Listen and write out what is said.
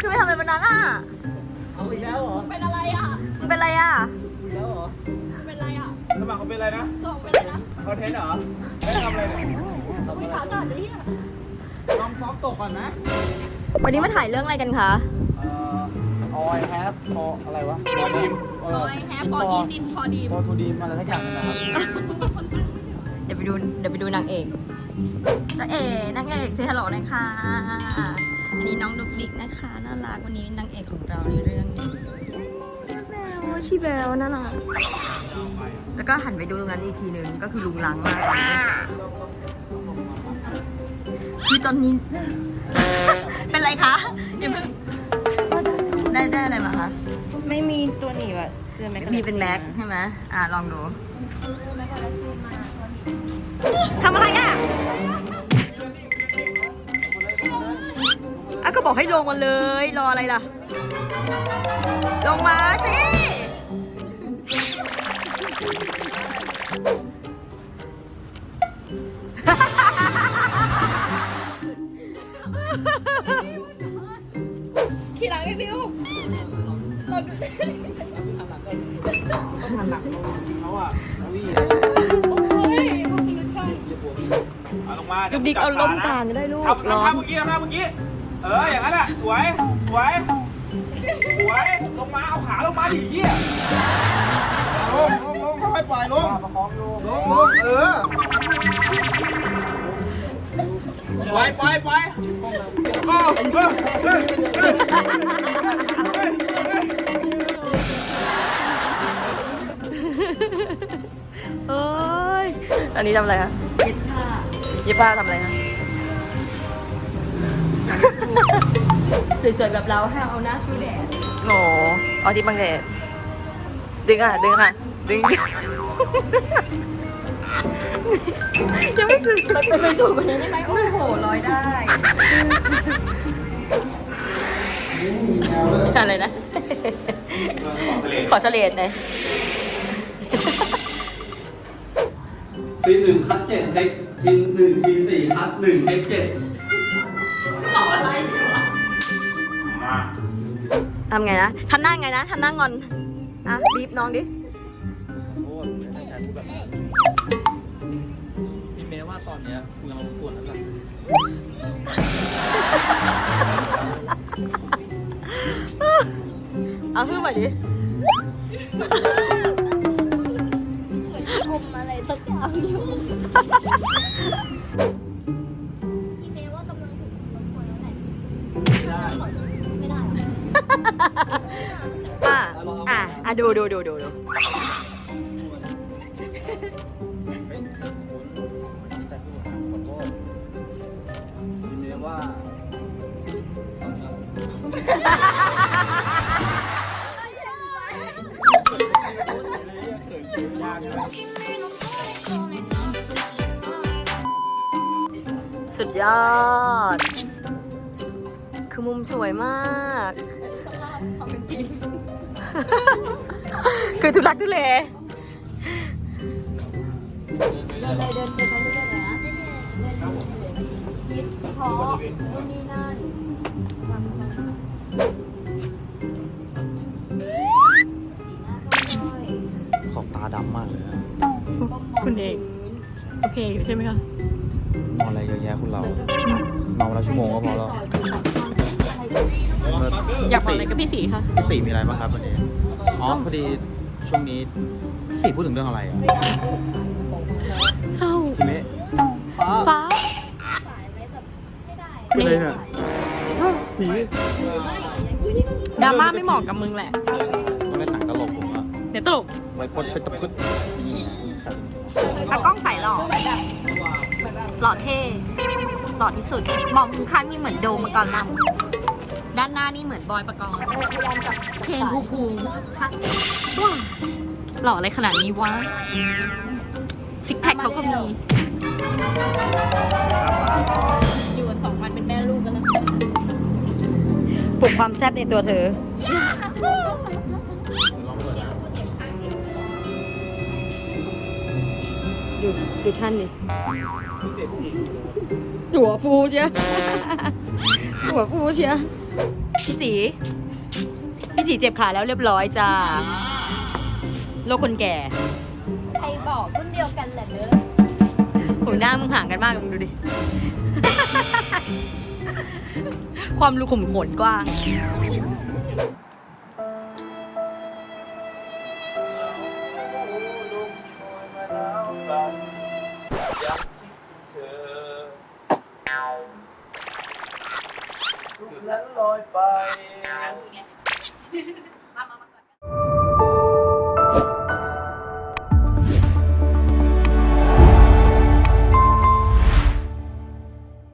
ขึ้นไปทำอะไรบนนั้นอะ เอาอีกแล้วเหรอเป็นอะไรอะมันเป็นอะไรอะ อีกแล้วเหรอเป็นอะไรอะสมัครเขาเป็นอะไรนะสองเป็นอะไรนะคอนเทนต์เหรอไม่ทำอะไรเนี่ยมีขาสั่นเลยอะลองซอฟตกก่อนนะ วันนี้มาถ่ายเรื่องอะไรกันคะ เอ่อออยแฮปพออะไรวะพอดีมบอยแฮปพอดีดินพอดีพอทูดีมอะไรสักอย่างนะครับเดี๋ยวไปดู เดี๋ยวไปดูนางเอกนางเอกนางเอกเซฮัลโหลหน่อยค่ะ อันนี้น้องดุกดิกนะคะน่ารักวันนี้นางเอกของเราในเรื่องนี้แมวชีแบวน่ารักแล้วก็หันไปดูตรงนั้นอีกทีหนึ่งก็คือลุงลังมากคือตอนนี้ เป็นไรคะอย่าเพิ่งได้ได้อะไรมาคะไม่มีตัวหนีบอะเสื้อแม็กมีเป็นแม็กใช่ไหมอะลองดูทำอะไรอะ อะก็บอกให้ลงมาเลย รออะไรล่ะ ลงมาสิขี่หลังไอ้บิวเราดูต้องหันหลังลงจริงๆเขาอะวิ่งโอ้ยพวกคุณรู้ช่องเอาลงมาดุกดิกเอาล้มตาลไม่ได้ลูกทำร้อทำท่านเมื่อกี้ทำท่าเมื่อกี้ เอออย่างนั้นแหละสวยสวยสวยลงมาเอาขาลงมาดิเหี้ยลงลงลงค่อยปล่อยลงประคองลงลงลงเออปล่อยปล่อยปล่อยเฮ้ยเฮ้ยเฮ้ยเฮ้ยเฮ้ยเฮ้ยอันนี้ทำอะไรคะเย็บผ้าเย็บผ้าทำอะไรคะ สวยๆแบบเราห้ามเอาหน้าสู้แดดโหเอาที่บังแดดดึงอะ ดึงค่ะ ดึง ยังไม่สุดมันเป็นสูงกว่านี้ได้ไหมโอ้โหลอยได้ อะไรนะ ขอเฉลยหน่อยซีหนึ่งคัดเจ็ดเทคทีหนึ่งทีสี่คัดหนึ่งเทคเจ็ด ทำไงนะทำหน้าไงนะทำหน้างอน อะบีบน้องดิโอ้ยไม่ใช่การพูดแบบนั้นมีแม้ว่าตอนเนี้ยกูยังปวดแล้วกันเอาขึ้นมาดิอมอะไรสักอย่างอยู่อีเมลว่ากำลังถูกรบกวนแล้วแหละ ไม่ได้ อะอะอะดูดูดูดูดูสุดยอด คือมุมสวยมาก คือทุลักทุเลเดินเลยเดินไปทางนี้เลยนะคิดเพราะนู่นนี่นั่นขอบตาดำมากเลยอะคุณเอกโอเคอยู่ใช่ไหมคะนอนอะไรเยอะแยะคุณเรานอนวันละชั่วโมงก็พอแล้ว อยากบอกอะไรกับพี่สีคะพี่สี่มีอะไรบ้างครับวันนี้ อ๋อพอดีช่วงนี้พี่สี่พูดถึงเรื่องอะไรอะเศร้าพี่เมะฟ้าสายไว้แบบไม่ได้เป็นอะไรเนี่ยผีดราม่าไม่เหมาะกับมึงแหละต้องเล่นหนังตลกผมอะเดี๋ยวตลกไว้พดเป็นตะพึดตากล้องใส่หล่อหล่อเท่หล่อที่สุดมองข้างนี่เหมือนโดมมาก่อนลำ ด้านหน้านี่เหมือนบอยประกรณ์เพลงภูภูมิชัดๆว้าวหล่ออะไรขนาดนี้วะซิกแพคเขาก็มี อยู่กันสองวันเป็นแม่ลูกกันแล้ว ปลุกความแซ่บในตัวเธอ ดูดูท่านดิหัวฟูเชียหัวฟูเชียพี่สี พี่สีเจ็บขาแล้วเรียบร้อยจ้าโรคคนแก่ ใครบอกรุ่นเดียวกันแหละเด้อโหหน้ามึงห่างกันมากมึงดูดิ ความรูขุมขนกว้างลุง อยากคิดถึงเธอ สุขนั้นลอยไป